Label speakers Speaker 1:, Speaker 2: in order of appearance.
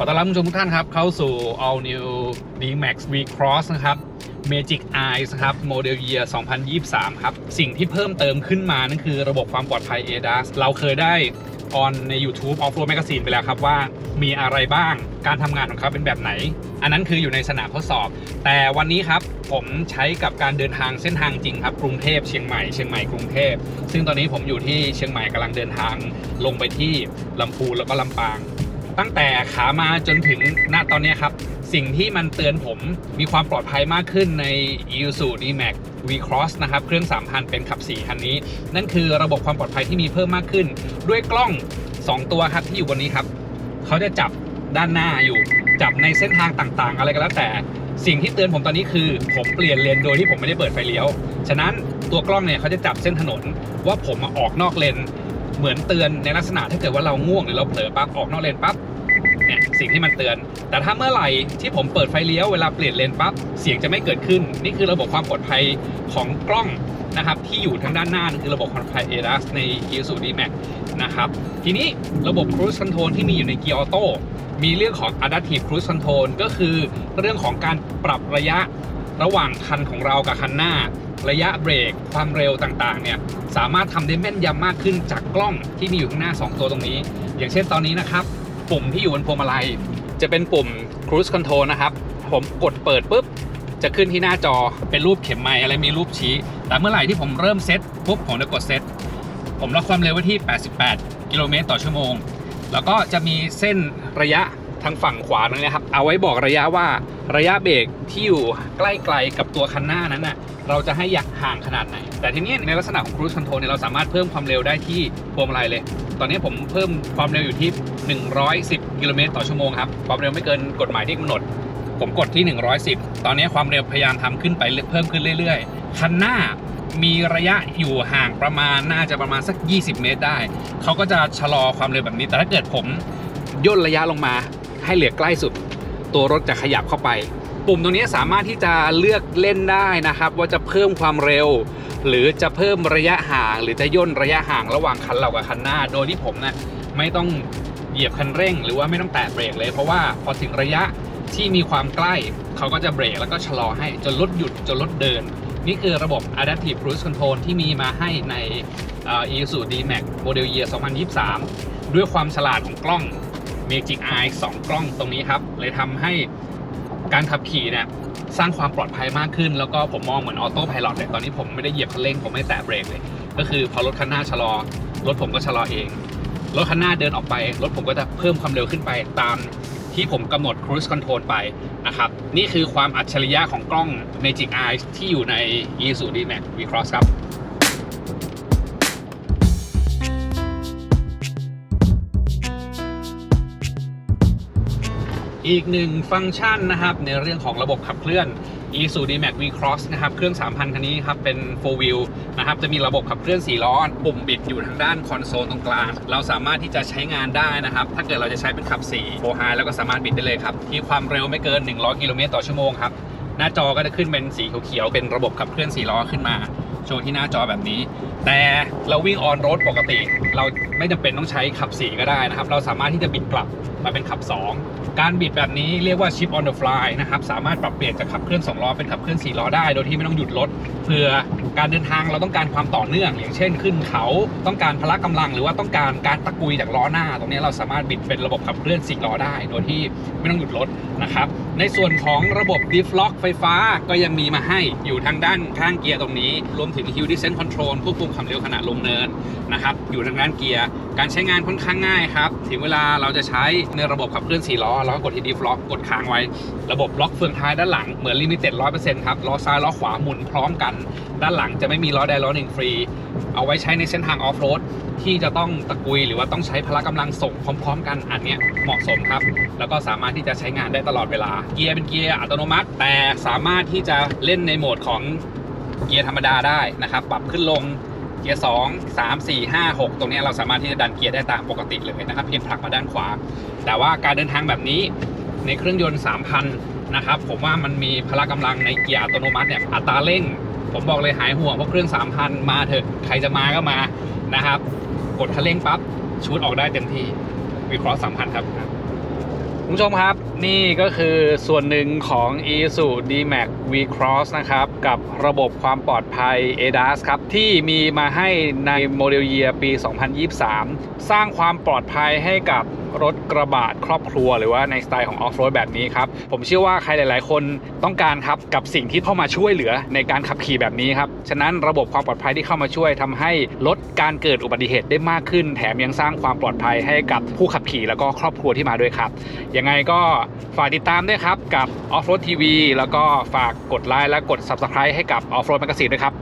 Speaker 1: อต้อนรับคุณผู้ชมทุกท่านครับ เข้าสู่ All New D Max V Cross นะครับ Magic Eyes ครับ Model Year 2023 ครับ สิ่งที่เพิ่มเติมขึ้นมา นั่นคือระบบความปลอดภัย ADAS เราเคยได้ออนใน YouTube Off Road Magazine ไปแล้วครับว่ามีอะไรบ้างการทำงานของเขาเป็นแบบไหน อันนั้นคืออยู่ในสนามทดสอบ แต่วันนี้ครับผมใช้กับการเดินทางเส้นทางจริงครับ กรุงเทพเชียงใหม่เชียงใหม่กรุงเทพซึ่งตอนนี้ผมอยู่ที่เชียงใหม่กำลังเดินทางลงไปที่ลำพูนแล้วก็ลำปาง ตั้งแต่ขามาจนถึงณตอนนี้ครับ สิ่งที่มันเตือนผมมีความปลอดภัยมากขึ้นใน Isuzu D-Max V-Cross นะครับเครื่อง 3,000 เป็นขับ 4 คันนี้ นั่นคือระบบความปลอดภัยที่มีเพิ่มมากขึ้น ด้วยกล้อง 2 ตัวครับที่อยู่บนนี้ครับ เขาจะจับด้านหน้าอยู่ จับในเส้นทางต่างๆ อะไรก็แล้วแต่สิ่งที่เตือนผมตอนนี้คือ ผมเปลี่ยนเลนโดยที่ผมไม่ได้เปิดไฟเลี้ยว ฉะนั้นตัวกล้องเนี่ยเขาจะจับเส้นถนนว่าผมอะออกนอกเลน เหมือนเตือนในลักษณะถ้าเกิดว่าเราง่วงหรือเราเผลอปั๊บออกนอกเลนปั๊บเนี่ยสิ่งที่มันเตือน แต่ถ้าเมื่อไหร่ที่ผมเปิดไฟเลี้ยวเวลาเปลี่ยนเลนปั๊บเสียงจะไม่เกิดขึ้น นี่คือระบบความปลอดภัยของกล้องนะครับที่อยู่ทางด้านหน้านั่นคือระบบความปลอดภัย ADAS ใน Isuzu D-Max นะครับทีนี้ระบบ Cruise Control ที่มีอยู่ในเกียร์ออโต้มีเรื่องของ Adaptive Cruise Control ก็คือเรื่องของการปรับระยะระหว่างคันของเรากับคันหน้า ระยะเบรก ความเร็วต่างๆเนี่ยสามารถทำได้แม่นยำมากขึ้นจากกล้องที่มีอยู่ข้างหน้า 2 ตัวตรงนี้ อย่างเช่นตอนนี้นะครับ ปุ่มที่อยู่บนพวงมาลัย จะเป็นปุ่ม Cruise Control นะครับ ผมกดเปิดปุ๊บ จะขึ้นที่หน้าจอเป็นรูปเข็มไม้อะไรมีรูปชี้ แต่เมื่อไหร่ที่ผมเริ่มเซตปุ๊บผมจะกดเซตผมล็อกความเร็วไว้ที่ 88 กิโลเมตรต่อชั่วโมง แล้วก็จะมีเส้นระยะ ทางฝั่งขวาตรงนี้นะครับ เอาไว้บอกระยะว่าระยะเบรกที่อยู่ใกล้ๆกับตัวคันหน้านั้นน่ะเราจะให้อยากห่างขนาดไหน แต่ทีนี้ในลักษณะของ cruise control เนี่ยเราสามารถเพิ่มความเร็วได้ที่พวงมาลัยเลย ตอนนี้ผมเพิ่มความเร็วอยู่ที่ 110 กิโลเมตรต่อชั่วโมงครับ ความเร็วไม่เกินกฎหมายที่กำหนด ผมกดที่ 110 ตอนนี้ความเร็วพยายามทำขึ้นไปเพิ่มขึ้นเรื่อยๆ คันหน้ามีระยะอยู่ห่างประมาณน่าจะประมาณสัก 20 เมตรได้ เขาก็จะชะลอความเร็วแบบนี้ แต่ถ้าเกิดผมย่นระยะลงมา ให้เหลือใกล้สุด ตัวรถจะขยับเข้าไป ปุ่มตรงนี้สามารถที่จะเลือกเล่นได้นะครับ ว่าจะเพิ่มความเร็ว หรือจะเพิ่มระยะห่าง หรือจะย่นระยะห่างระหว่างคันเรากับคันหน้า โดยที่ผมนะไม่ต้องเหยียบคันเร่ง หรือว่าไม่ต้องแตะเบรกเลย เพราะว่าพอถึงระยะที่มีความใกล้เขาก็จะเบรกแล้วก็ชะลอให้จนรถหยุดจนรถเดิน นี่คือระบบ Adaptive Cruise Control ที่มีมาให้ใน Isuzu D-Max Model Year 2023 ด้วยความฉลาดของกล้อง Magic Eye 2 กล้องตรงนี้ครับ เลยทำให้การขับขี่เนี่ยสร้างความปลอดภัยมากขึ้น แล้วก็ผมมองเหมือนออโต้พาย t เลยตอนนี้ผมไม่ได้เหยียบคันเร่ง ผมไม่แตะเบรกเลย ก็คือพอรถคันหน้าชะลอ รถผมก็ชะลอเอง รถคันหน้าเดินออกไป รถผมก็จะเพิ่มความเร็วขึ้นไปตามที่ผมกำหนด cruise control ไปนะครับ นี่คือความอัจฉริยะของกล้อง Magic Eye ที่อยู่ใน Isuzu D-Max V-Cross ครับ อีกหนึ่งฟังก์ชันนะครับ ในเรื่องของระบบขับเคลื่อน Isuzu D-Max V-Cross นะครับเครื่อง 3,000 คันนี้ครับเป็น 4 wheel นะครับจะมีระบบขับเคลื่อน 4 ล้อปุ่มบิดอยู่ทางด้านคอนโซลตรงกลาง เราสามารถที่จะใช้งานได้นะครับ ถ้าเกิดเราจะใช้เป็นขับ4 4 high แล้วก็สามารถบิดได้เลยครับ ที่ความเร็วไม่เกิน 100 กิโลเมตรต่อชั่วโมงครับ หน้าจอก็จะขึ้นเป็นสีเขียวๆเป็นระบบขับเคลื่อน 4 ล้อขึ้นมา โชว์ที่หน้าจอแบบนี้ แต่เราวิ่งออนโรดปกติ เราไม่จำเป็นต้องใช้ขับ 4 ก็ได้นะครับ เราสามารถที่จะบิดกลับมาเป็นขับ 2 การบิดแบบนี้เรียกว่า chip on the fly นะครับ สามารถปรับเปลี่ยนจากขับเคลื่อน 2 ล้อเป็นขับเคลื่อน 4 ล้อได้ โดยที่ไม่ต้องหยุดรถเพื่อการเดินทางเราต้องการความต่อเนื่อง อย่างเช่น ขึ้นเขาต้องการพละกำลัง หรือว่าต้องการการตะกุยจากล้อหน้า ตรงนี้เราสามารถบิดเป็นระบบขับเคลื่อน 4 ล้อได้ โดยที่ไม่ต้องหยุดรถนะครับ ในส่วนของระบบ diff lock ไฟฟ้าก็ยังมีมาให้อยู่ทางด้านข้างเกียร์ตรงนี้ รวมถึง hill descent control ควบคุมความเร็วขณะลงเนินนะครับ อยู่ทางด้านเกียร์ การใช้งานค่อนข้างง่ายครับ ถึงเวลาเราจะใช้ในระบบขับเคลื่อน4ล้อเราก็กดที่ diff lock กดค้างไว้ ระบบล็อกเฟืองท้ายด้านหลังเหมือน limited 100%ครับ ล้อซ้ายล้อขวาหมุนพร้อมกัน ด้านหลังจะไม่มีล้อใดล้อหนึ่งฟรี เอาไว้ใช้ในเส้นทางออฟโรดที่จะต้องตะกุยหรือว่าต้องใช้พละกำลังส่งพร้อม ๆ กันอันนี้เหมาะสมครับ แล้วก็สามารถที่จะใช้งานได้ตลอดเวลา เกียร์เป็นเกียร์อัตโนมัติ แต่สามารถที่จะเล่นในโหมดของเกียร์ธรรมดาได้นะครับ ปรับขึ้นลง เกียร์2 3 4 5 6ตรงนี้เราสามารถที่จะดันเกียร์ได้ตามปกติเลยนะครับ เพียงผลักมาด้านขวา แต่ว่าการเดินทางแบบนี้ในเครื่องยนต์3,000นะครับผมว่ามันมีพละกำลังในเกียร์อัตโนมัติเนี่ยอัตราเร่ง ผมบอกเลยหายห่วงเพราะเครื่อง 3,000 มาเถอะใครจะมาก็มานะครับ กดคันเร่งปั๊บชูดออกได้เต็มที่วีครอส3,000 ครับ คุณผู้ชมครับ นี่ก็คือส่วนหนึ่งของ e s u D-Max V-Cross นะครับ กับระบบความปลอดภัย ADAS ครับ ที่มีมาให้ในโมเดลเยียปี 2023 สร้างความปลอดภัยให้กับ รถกระบะครอบครัวหรือว่าในสไตล์ของออฟโรดแบบนี้ครับ ผมเชื่อว่าใครหลาย ๆ คนต้องการครับกับสิ่งที่เข้ามาช่วยเหลือในการขับขี่แบบนี้ครับ ฉะนั้นระบบความปลอดภัยที่เข้ามาช่วยทำให้ลดการเกิดอุบัติเหตุได้มากขึ้น แถมยังสร้างความปลอดภัยให้กับผู้ขับขี่แล้วก็ครอบครัวที่มาด้วยครับยังไงก็ฝากติดตามด้วยครับกับ Offroad TV แล้วก็ฝากกดไลค์และกด Subscribe ให้กับ Offroad Magazine ด้วยครับ